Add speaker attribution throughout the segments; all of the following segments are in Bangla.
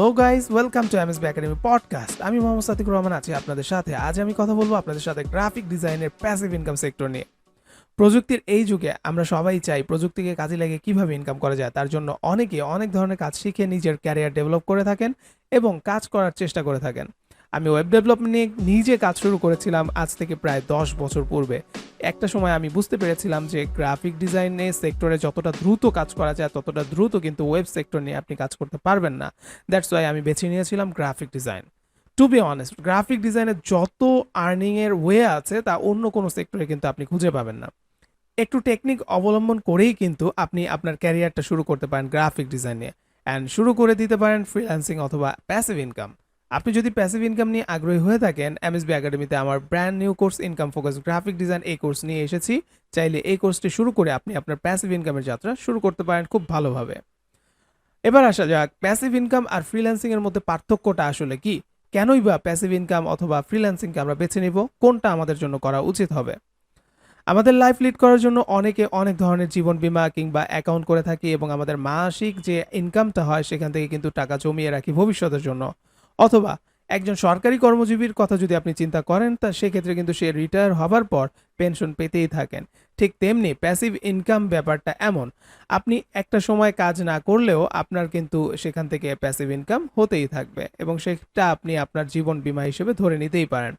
Speaker 1: Hello guys welcome to MSB Academy podcast আমি মোহাম্মদ সাতিক রহমান আছি আপনাদের সাথে। আজ আমি কথা বলব আপনাদের সাথে গ্রাফিক ডিজাইনের প্যাসিভ ইনকাম সেক্টর নিয়ে। প্রযুক্তির এই যুগে আমরা সবাই চাই প্রযুক্তিকে কাজে লাগিয়ে কীভাবে ইনকাম করা যায়, তার জন্য অনেকে অনেক ধরনের কাজ শিখে নিজের ক্যারিয়ার ডেভেলপ করে থাকেন এবং কাজ করার চেষ্টা করে থাকেন। আমি ওয়েব ডেভেলপমেন্ট নিয়ে নিজে কাজ শুরু করেছিলাম আজ থেকে প্রায় দশ বছর পূর্বে। একটা সময় আমি বুঝতে পেরেছিলাম যে গ্রাফিক ডিজাইনে সেক্টরে যতটা দ্রুত কাজ করা যায়, ততটা দ্রুত কিন্তু ওয়েব সেক্টর নিয়ে আপনি কাজ করতে পারবেন না। দ্যাটস ওয়াই আমি বেছে নিয়েছিলাম graphic design to be honest graphic ডিজাইনের যত আর্নিংয়ের ওয়ে আছে, তা অন্য কোনো সেক্টরে কিন্তু আপনি খুঁজে পাবেন না। একটু টেকনিক অবলম্বন করেই কিন্তু আপনি আপনার ক্যারিয়ারটা শুরু করতে পারেন গ্রাফিক ডিজাইন নিয়ে অ্যান্ড শুরু করে দিতে পারেন ফ্রিল্যান্সিং অথবা প্যাসিভ ইনকাম আপনি যদি প্যাসিভ ইনকাম নিয়ে আগ্রহী হয়ে থাকেন এমএসবি একাডেমিতে আমার brand new course income focus graphic design এই কোর্স নিয়ে এসেছি। চাইলে এই কোর্সটি শুরু করে আপনি আপনার প্যাসিভ ইনকামের যাত্রা শুরু করতে পারেন খুব ভালোভাবে। এবার আসা যাক প্যাসিভ ইনকাম আর ফ্রিল্যান্সিং এর মধ্যে পার্থক্যটা আসলে কি? কেনই বা প্যাসিভ ইনকাম অথবা ফ্রিল্যান্সিংকে আমরা বেছে নিব? কোনটা আমাদের জন্য করা উচিত হবে? আমাদের লাইফ লিড করার জন্য অনেকে অনেক ধরনের জীবন বীমা কিংবা অ্যাকাউন্ট করে থাকি এবং আমাদের মাসিক যে ইনকামটা হয়, সেখান থেকে কিন্তু টাকা জমিয়ে রাখি ভবিষ্যতের জন্য। অথবা একজন সরকারি কর্মজীবীর কথা যদি আপনি চিন্তা করেন, তা সেক্ষেত্রে কিন্তু সে রিটায়ার হবার পর পেনশন পেতেই থাকেন। ঠিক তেমনি প্যাসিভ ইনকাম ব্যাপারটা এমন, আপনি একটা সময় কাজ না করলেও আপনার কিন্তু সেখান থেকে প্যাসিভ ইনকাম হতেই থাকবে এবং সেটা আপনি আপনার জীবন বীমা হিসেবে ধরে নিতেই পারেন।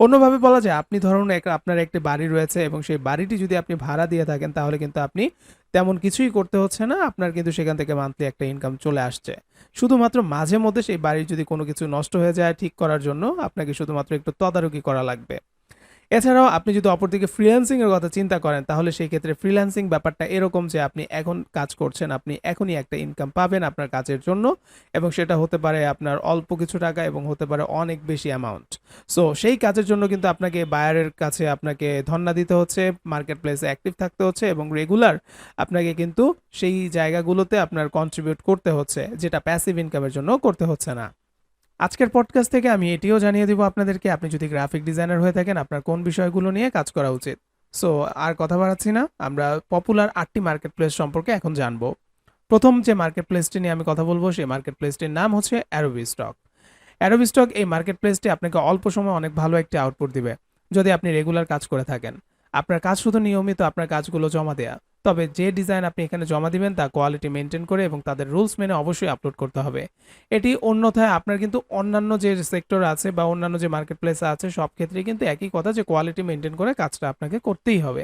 Speaker 1: অন্যভাবে বলা যায়, আপনি ধরুন এক- আপনার একটি বাড়ি রয়েছে এবং সেই বাড়িটি যদি আপনি ভাড়া দিয়ে থাকেন তাহলে কিন্তু আপনি তেমন কিছুই করতে হচ্ছে না, আপনার কিন্তু সেখান থেকে মান্থলি একটা ইনকাম চলে আসছে। শুধুমাত্র মাঝে মধ্যে সেই বাড়ির যদি কোনো কিছু নষ্ট হয়ে যায় ঠিক করার জন্য আপনাকে শুধুমাত্র একটু তদারকি করা লাগবে। এছাড়াও আপনি যদি অপরদিকে ফ্রিল্যান্সিং এর কথা চিন্তা করেন, তাহলে সেই ক্ষেত্রে ফ্রিল্যান্সিং ব্যাপারটা এরকম যে আপনি এখন কাজ করছেন, আপনি এখনই একটা ইনকাম পাবেন আপনার কাজের জন্য এবং সেটা হতে পারে আপনার অল্প কিছু টাকা এবং হতে পারে অনেক বেশি অ্যামাউন্ট সো সেই কাজের জন্য কিন্তু আপনাকে বায়ারের কাছে আপনাকে ধন্না দিতে হচ্ছে মার্কেট প্লেসে অ্যাক্টিভ থাকতে হচ্ছে এবং রেগুলার আপনাকে কিন্তু সেই জায়গাগুলোতে আপনার কন্ট্রিবিউট করতে হচ্ছে, যেটা প্যাসিভ ইনকামের জন্য করতে হচ্ছে না। আজকের পডকাস্ট থেকে আমি এটিও জানিয়ে দিব আপনাদেরকে, আপনি যদি গ্রাফিক ডিজাইনার হয়ে থাকেন, আপনার কোন বিষয়গুলো নিয়ে কাজ করা উচিত? সো আর কথা বাড়াচ্ছি না, আমরা পপুলার আটটি মার্কেট প্লেস সম্পর্কে এখন জানব। প্রথম যে মার্কেট প্লেসটি নিয়ে আমি কথা বলব, সেই মার্কেট প্লেসটির নাম হচ্ছে অ্যারোবি স্টক অ্যারোবি স্টক এই মার্কেট প্লেসটি আপনাকে অল্প সময় অনেক ভালো একটি আউটপুট দিবে, যদি আপনি রেগুলার কাজ করে থাকেন। আপনার কাজ শুধু নিয়মিত আপনার কাজগুলো জমা দেয়া তবে যে ডিজাইন আপনি এখানে জমা দিবেন তা কোয়ালিটি মেনটেন করে এবং তাদের রুলস মেনে অবশ্যই আপলোড করতে হবে। এটি অন্যথায় আপনার কিন্তু অন্যান্য যে সেক্টর আছে বা অন্যান্য যে মার্কেট প্লেস আছে, সব ক্ষেত্রেই কিন্তু একই কথা যে কোয়ালিটি মেনটেন করে কাজটা আপনাকে করতেই হবে।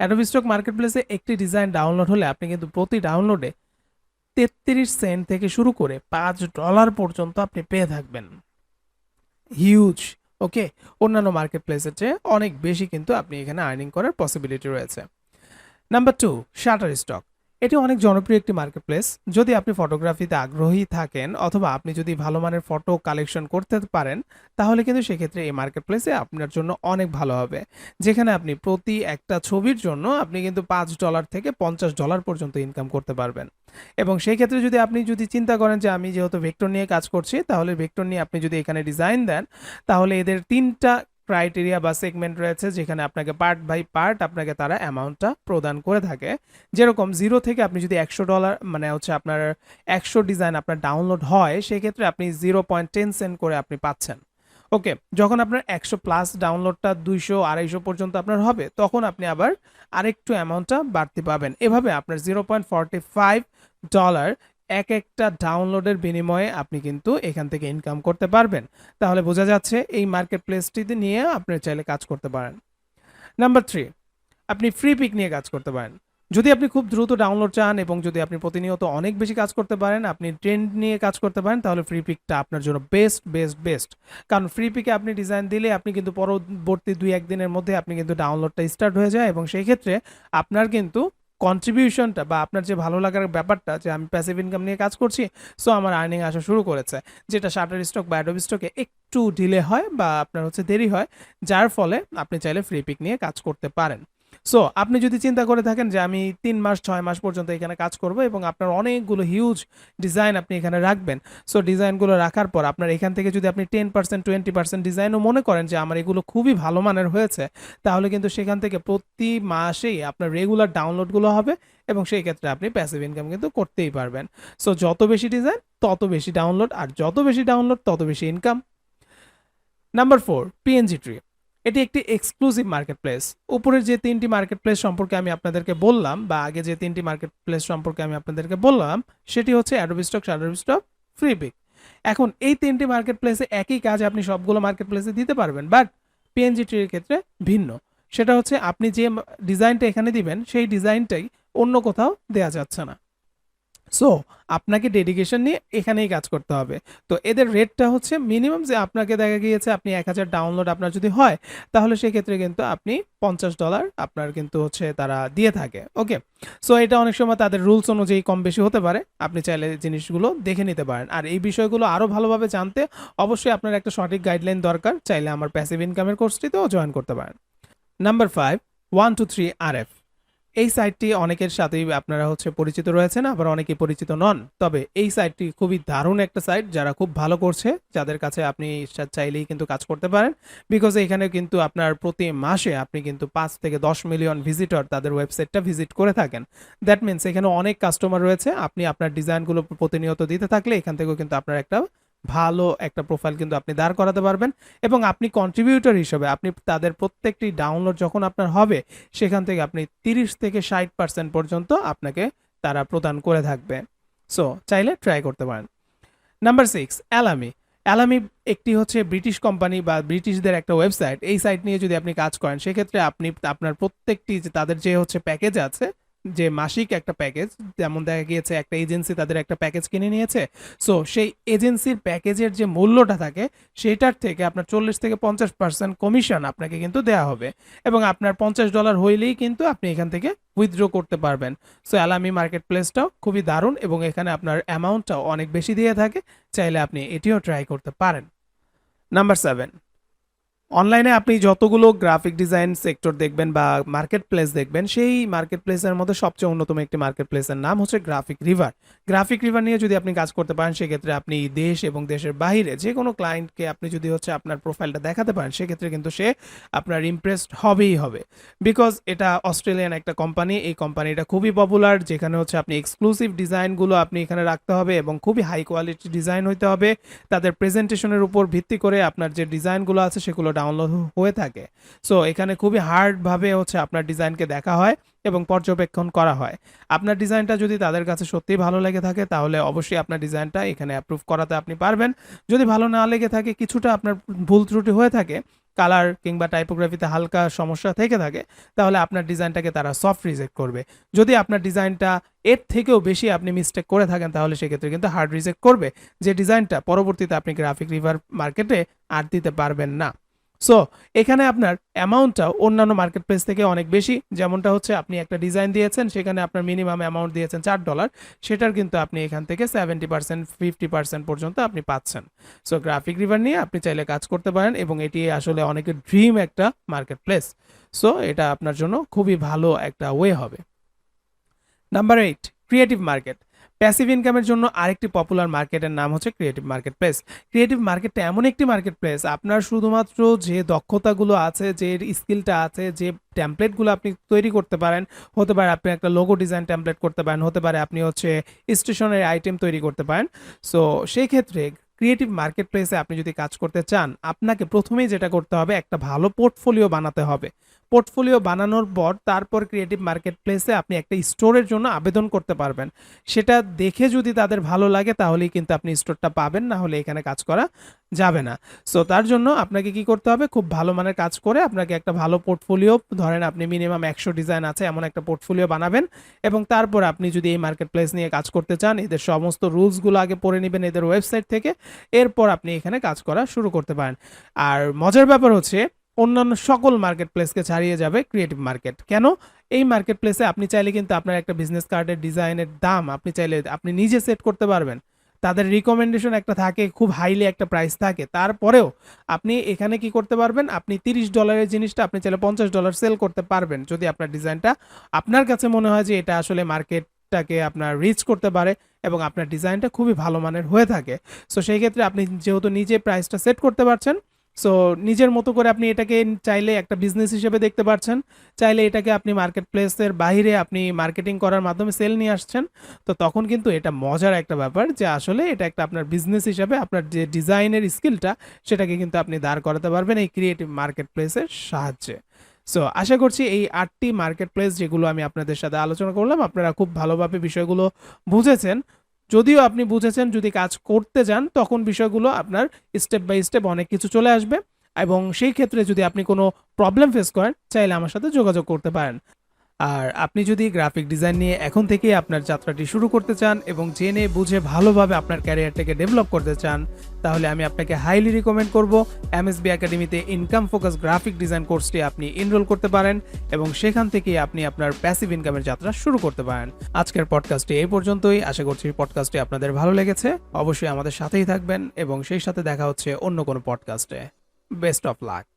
Speaker 1: অ্যাডোবি স্টক মার্কেট প্লেসে একটি ডিজাইন ডাউনলোড হলে আপনি কিন্তু প্রতি ডাউনলোডে তেত্রিশ সেন্ট থেকে শুরু করে পাঁচ ডলার পর্যন্ত আপনি পেয়ে থাকবেন। হিউজ ওকে অন্যান্য মার্কেট প্লেসের চেয়ে অনেক বেশি কিন্তু আপনি এখানে আর্নিং করার পসিবিলিটি রয়েছে। নাম্বার টু শাটার স্টক এটি অনেক জনপ্রিয় একটি মার্কেট প্লেস যদি আপনি ফটোগ্রাফিতে আগ্রহী থাকেন অথবা আপনি যদি ভালো মানের ফটো কালেকশন করতে পারেন, তাহলে কিন্তু সেক্ষেত্রে এই মার্কেট প্লেসে আপনার জন্য অনেক ভালো হবে। যেখানে আপনি প্রতি একটা ছবির জন্য আপনি কিন্তু পাঁচ ডলার থেকে পঞ্চাশ ডলার পর্যন্ত ইনকাম করতে পারবেন। এবং সেই ক্ষেত্রে যদি আপনি যদি চিন্তা করেন যে আমি যেহেতু ভেক্টর নিয়ে কাজ করছি, তাহলে ভেক্টর নিয়ে আপনি যদি এখানে ডিজাইন দেন, তাহলে এদের তিনটা ক্রাইটেরিয়া বা সেগমেন্ট রয়েছে যেখানে আপনাকে পার্ট বাই পার্ট আপনাকে তারা অ্যামাউন্টটা প্রদান করে থাকে। যেরকম জিরো থেকে আপনি যদি একশো ডলার মানে হচ্ছে আপনার একশো ডিজাইন আপনার ডাউনলোড হয়, সেক্ষেত্রে আপনি জিরো পয়েন্ট টেন সেন্ট করে আপনি পাচ্ছেন। ওকে যখন আপনার একশো প্লাস ডাউনলোডটা দুইশো, আড়াইশো পর্যন্ত আপনার হবে, তখন আপনি আবার আরেকটু অ্যামাউন্টটা বাড়তি পাবেন। এভাবে আপনার zero point forty five dollar এক একটা ডাউনলোডের বিনিময়ে আপনি কিন্তু এখান থেকে ইনকাম করতে পারবেন। তাহলে বোঝা যাচ্ছে এই মার্কেট প্লেসটিতে নিয়ে আপনি চাইলে কাজ করতে পারেন। নাম্বার থ্রি আপনি ফ্রি পিক নিয়ে কাজ করতে পারেন। যদি আপনি খুব দ্রুত ডাউনলোড চান এবং যদি আপনি প্রতিনিয়ত অনেক বেশি কাজ করতে পারেন, আপনি ট্রেন্ড নিয়ে কাজ করতে পারেন, তাহলে ফ্রি পিকটা আপনার জন্য বেস্ট বেস্ট বেস্ট কারণ ফ্রি পিকে আপনি ডিজাইন দিলে আপনি কিন্তু পরবর্তী দুই একদিনের মধ্যে আপনি কিন্তু ডাউনলোডটা স্টার্ট হয়ে যায় এবং সেই ক্ষেত্রে আপনার কিন্তু কন্ট্রিবিউশনটা বা আপনার যে ভালো লাগার ব্যাপারটা যে আমি প্যাসিভ ইনকাম নিয়ে কাজ করছি সো আমার আর্নিং আসা শুরু করেছে। যেটা শাটার স্টক বা অ্যাডোবি স্টকে একটু ডিলে হয় বা আপনার হচ্ছে দেরি হয়, যার ফলে আপনি চাইলে ফ্রি পিক নিয়ে কাজ করতে পারেন। সো আপনি যদি চিন্তা করে থাকেন যে আমি তিন মাস, ছয় মাস পর্যন্ত এখানে কাজ করব এবং আপনার অনেকগুলো হিউজ ডিজাইন আপনি এখানে রাখবেন। সো ডিজাইনগুলো রাখার পর আপনার এখান থেকে যদি আপনি টেন পার্সেন্ট টোয়েন্টি পার্সেন্ট ডিজাইনও মনে করেন যে আমার এগুলো খুবই ভালো মানের হয়েছে, তাহলে কিন্তু সেখান থেকে প্রতি মাসেই আপনার রেগুলার ডাউনলোডগুলো হবে এবং সেই ক্ষেত্রে আপনি প্যাসিভ ইনকাম কিন্তু করতেই পারবেন। সো যত বেশি ডিজাইন তত বেশি ডাউনলোড আর যত বেশি ডাউনলোড তত বেশি income number four Pngtree এটি একটি এক্সক্লুসিভ মার্কেট প্লেস উপরের যে তিনটি মার্কেট প্লেস সম্পর্কে আমি আপনাদেরকে বললাম বা আগে যে তিনটি মার্কেট প্লেস সম্পর্কে আমি আপনাদেরকে বললাম, সেটি হচ্ছে Adobe Stock Adobe Stock Freepik এখন এই তিনটি মার্কেট প্লেসে একই কাজ আপনি সবগুলো মার্কেট প্লেসে দিতে পারবেন বাট পিএনজি ট্রির ক্ষেত্রে ভিন্ন। সেটা হচ্ছে আপনি যে ডিজাইনটা এখানে দিবেন, সেই ডিজাইনটাই অন্য কোথাও দেয়া যাচ্ছে না। সো আপনাকে ডেডিকেশন নিয়ে এখানেই কাজ করতে হবে। তো এদের রেটটা হচ্ছে মিনিমাম যে আপনাকে দেখা গিয়েছে আপনি এক হাজার ডাউনলোড আপনার যদি হয়, তাহলে সেক্ষেত্রে কিন্তু আপনি পঞ্চাশ ডলার আপনার কিন্তু হচ্ছে তারা দিয়ে থাকে। ওকে সো এটা অনেক সময় তাদের রুলস অনুযায়ী কম বেশি হতে পারে। আপনি চাইলে জিনিসগুলো দেখে নিতে পারেন। আর এই বিষয়গুলো আরও ভালোভাবে জানতে অবশ্যই আপনার একটা সঠিক গাইডলাইন দরকার। চাইলে আমার প্যাসিভ ইনকামের কোর্সটিতেও জয়েন করতে পারেন। Number five one two three R F এই সাইটটি অনেকের সাথেই আপনারা হচ্ছে পরিচিত রয়েছেন, আবার অনেকেই পরিচিত নন। তবে এই সাইটটি খুবই দারুণ একটা সাইট যারা খুব ভালো করছে, যাদের কাছে আপনি চাইলেই কিন্তু কাজ করতে পারেন। বিকজ এখানে কিন্তু আপনার প্রতি মাসে আপনি কিন্তু পাঁচ থেকে দশ মিলিয়ন ভিজিটর তাদের ওয়েবসাইটটা ভিজিট করে থাকেন। দ্যাট মিনস এখানে অনেক কাস্টমার রয়েছে। আপনি আপনার ডিজাইনগুলো প্রতিনিয়ত দিতে থাকলে এখান থেকেও কিন্তু আপনার একটা ভালো একটা প্রোফাইল কিন্তু আপনি দাঁড় করাতে পারবেন এবং আপনি কন্ট্রিবিউটর হিসেবে আপনি তাদের প্রত্যেকটি ডাউনলোড যখন আপনার হবে, সেখান থেকে আপনি তিরিশ থেকে ষাট পার্সেন্ট পর্যন্ত আপনাকে তারা প্রদান করে থাকবে। সো চাইলে ট্রাই করতে পারেন। নাম্বার সিক্স অ্যালামি অ্যালামি একটি হচ্ছে ব্রিটিশ কোম্পানি বা ব্রিটিশদের একটা ওয়েবসাইট এই সাইট নিয়ে যদি আপনি কাজ করেন, সেক্ষেত্রে আপনি আপনার প্রত্যেকটি যে তাদের যে হচ্ছে প্যাকেজ আছে যে মাসিক একটা প্যাকেজ যেমন দেখা গিয়েছে একটা এজেন্সি তাদের একটা প্যাকেজ কিনে নিয়েছে। সো সেই এজেন্সির প্যাকেজের যে মূল্যটা থাকে, সেটার থেকে আপনার চল্লিশ থেকে পঞ্চাশ পার্সেন্ট কমিশন আপনাকে কিন্তু দেওয়া হবে। এবং আপনার পঞ্চাশ ডলার হইলেই কিন্তু আপনি এখান থেকে উইথড্র করতে পারবেন। সো অ্যালামি মার্কেট প্লেসটাও খুবই দারুণ এবং এখানে আপনার অ্যামাউন্টটাও অনেক বেশি দিয়ে থাকে। চাইলে আপনি এটিও ট্রাই করতে পারেন। নাম্বার সেভেন অনলাইনে আপনি যতগুলো গ্রাফিক ডিজাইন সেক্টর দেখবেন বা মার্কেট প্লেস দেখবেন, সেই মার্কেট প্লেসের মধ্যে সবচেয়ে অন্যতম একটি মার্কেট প্লেসের নাম হচ্ছে গ্রাফিক রিভার গ্রাফিক রিভার নিয়ে যদি আপনি কাজ করতে পারেন, সেক্ষেত্রে আপনি দেশ এবং দেশের বাইরে যে কোনো ক্লায়েন্টকে আপনি যদি হচ্ছে আপনার প্রোফাইলটা দেখাতে পারেন, সেক্ষেত্রে কিন্তু সে আপনার ইমপ্রেসড হবেই হবে। বিকজ এটা অস্ট্রেলিয়ান একটা কোম্পানি এই কোম্পানিটা খুবই পপুলার যেখানে হচ্ছে আপনি এক্সক্লুসিভ ডিজাইনগুলো আপনি এখানে রাখতে হবে এবং খুবই হাই কোয়ালিটি ডিজাইন হইতে হবে। তাদের প্রেজেন্টেশনের উপর ভিত্তি করে আপনার যে ডিজাইনগুলো আছে, সেগুলো ডাউনলোড হয়ে থাকে। সো এখানে খুবই হার্ডভাবে হচ্ছে আপনার ডিজাইনকে দেখা হয় এবং পর্যবেক্ষণ করা হয়। আপনার ডিজাইনটা যদি তাদের কাছে সত্যিই ভালো লেগে থাকে, তাহলে অবশ্যই আপনার ডিজাইনটা এখানে অ্যাপ্রুভ করাতে আপনি পারবেন। যদি ভালো না লেগে থাকে, কিছুটা আপনার ভুল ত্রুটি হয়ে থাকে কালার কিংবা টাইপোগ্রাফিতে হালকা সমস্যা থেকে থাকে, তাহলে আপনার ডিজাইনটাকে তারা সফট রিজেক্ট করবে। যদি আপনার ডিজাইনটা এর থেকেও বেশি আপনি মিস্টেক করে থাকেন, তাহলে সেক্ষেত্রে কিন্তু হার্ড রিজেক্ট করবে। যে ডিজাইনটা পরবর্তীতে আপনি গ্রাফিক রিভার মার্কেটে আর দিতে পারবেন না। সো এখানে আপনার অ্যামাউন্টটাও অন্যান্য মার্কেট প্লেস থেকে অনেক বেশি। যেমনটা হচ্ছে আপনি একটা ডিজাইন দিয়েছেন, সেখানে আপনার মিনিমাম অ্যামাউন্ট দিয়েছেন চার ডলার সেটার কিন্তু আপনি এখান থেকে সেভেন্টি পার্সেন্ট ফিফটি পার্সেন্ট পর্যন্ত আপনি পাচ্ছেন। সো গ্রাফিক রিভার নিয়ে আপনি চাইলে কাজ করতে পারেন এবং এটি আসলে অনেকের ড্রিম একটা মার্কেট প্লেস সো এটা আপনার জন্য খুবই ভালো একটা ওয়ে হবে। Number eight creative market passive ইনকামের জন্য আরেকটি পপুলার মার্কেটের নাম হচ্ছে ক্রিয়েটিভ মার্কেট প্লেস ক্রিয়েটিভ মার্কেটটা এমন একটি মার্কেট প্লেস আপনার শুধুমাত্র যে দক্ষতাগুলো আছে, যে স্কিলটা আছে, যে ট্যাম্পলেটগুলো আপনি তৈরি করতে পারেন, হতে পারে আপনি একটা লোগো ডিজাইন ট্যাম্পলেট করতে পারেন, হতে পারে আপনি হচ্ছে স্টেশনের আইটেম তৈরি করতে পারেন। সো সেই ক্ষেত্রে ক্রিয়েটিভ মার্কেট প্লেসে আপনি যদি কাজ করতে চান, আপনাকে প্রথমেই যেটা করতে হবে, একটা ভালো পোর্টফোলিও বানাতে হবে। পোর্টফোলিও বানানোর পর তারপর ক্রিয়েটিভ মার্কেট প্লেসে আপনি একটা স্টোরের জন্য আবেদন করতে পারবেন। সেটা দেখে যদি তাদের ভালো লাগে তাহলেই কিন্তু আপনি স্টোরটা পাবেন, না হলে এখানে কাজ করা যাবে না। সো তার জন্য আপনাকে কি করতে হবে? খুব ভালো মানের কাজ করে আপনাকে একটা ভালো পোর্টফোলিও, ধরেন আপনি মিনিমাম একশো ডিজাইন আছে, এমন একটা পোর্টফোলিও বানাবেন এবং তারপর আপনি যদি এই মার্কেট প্লেস নিয়ে কাজ করতে চান, এদের সমস্ত রুলসগুলো আগে পড়ে নেবেন এদের ওয়েবসাইট থেকে, এরপর আপনি এখানে কাজ করা শুরু করতে পারেন। আর মজার ব্যাপার হচ্ছে অন্যান্য সকল মার্কেট প্লেসকে ছাড়িয়ে যাবে ক্রিয়েটিভ মার্কেট কেন? এই মার্কেট প্লেসে আপনি চাইলে কিন্তু আপনার একটা বিজনেস কার্ডের ডিজাইনের দাম আপনি চাইলে আপনি নিজে সেট করতে পারবেন। তাদের রিকমেন্ডেশন একটা থাকে, খুব হাইলি একটা প্রাইস থাকে। তারপরেও আপনি এখানে কি করতে পারবেন? আপনি তিরিশ ডলারের জিনিসটা আপনি চাইলে পঞ্চাশ ডলার সেল করতে পারবেন, যদি আপনার ডিজাইনটা আপনার কাছে মনে হয় যে এটা আসলে মার্কেটটাকে আপনার রিচ করতে পারে এবং আপনার ডিজাইনটা খুবই ভালো মানের হয়ে থাকে। সো সেই ক্ষেত্রে আপনি যেহেতু নিজে প্রাইসটা সেট করতে পারছেন সো নিজের মতো করে আপনি এটাকে চাইলে একটা বিজনেস হিসেবে দেখতে পারছেন। চাইলে এটাকে আপনি মার্কেট প্লেসের বাইরে আপনি মার্কেটিং করার মাধ্যমে সেল নিয়ে আসছেন। তো তখন কিন্তু এটা মজার একটা ব্যাপার যে আসলে এটা একটা আপনার বিজনেস হিসাবে আপনার যে ডিজাইনের স্কিলটা সেটাকে কিন্তু আপনি দাঁড় করাতে পারবেন এই ক্রিয়েটিভ মার্কেট প্লেসের সাহায্যে। সো আশা করছি এই আটটি মার্কেট প্লেস যেগুলো আমি আপনাদের সাথে আলোচনা করলাম, আপনারা খুব ভালোভাবে বিষয়গুলো বুঝেছেন। যদিও আপনি বুঝেছেন যদি কাজ করতে যান, তখন বিষয়গুলো আপনার স্টেপ বাই স্টেপ অনেক কিছু চলে আসবে এবং সেই ক্ষেত্রে যদি আপনি কোনো প্রবলেম ফেস করেন, চাইলে আমার সাথে যোগাযোগ করতে পারেন। আর আপনি যদি গ্রাফিক ডিজাইন নিয়ে এখন থেকেই আপনার যাত্রাটি শুরু করতে চান এবং জেনে বুঝে ভালোভাবে আপনার ক্যারিয়ারটাকে ডেভেলপ করতে চান, তাহলে আমি আপনাকে হাইলি রিকমেন্ড করব এমএসবি একাডেমিতে ইনকাম ফোকাস গ্রাফিক ডিজাইন কোর্সটি আপনি এনরোল করতে পারেন এবং সেখান থেকেই আপনি আপনার প্যাসিভ ইনকামের যাত্রা শুরু করতে পারেন। আজকের পডকাস্টটি এই পর্যন্তই। আশা করছি পডকাস্টটি আপনাদের ভালো লেগেছে। অবশ্যই আমাদের সাথেই থাকবেন এবং সেই সাথে দেখা হচ্ছে অন্য কোনো পডকাস্টে বেস্ট অফ লাক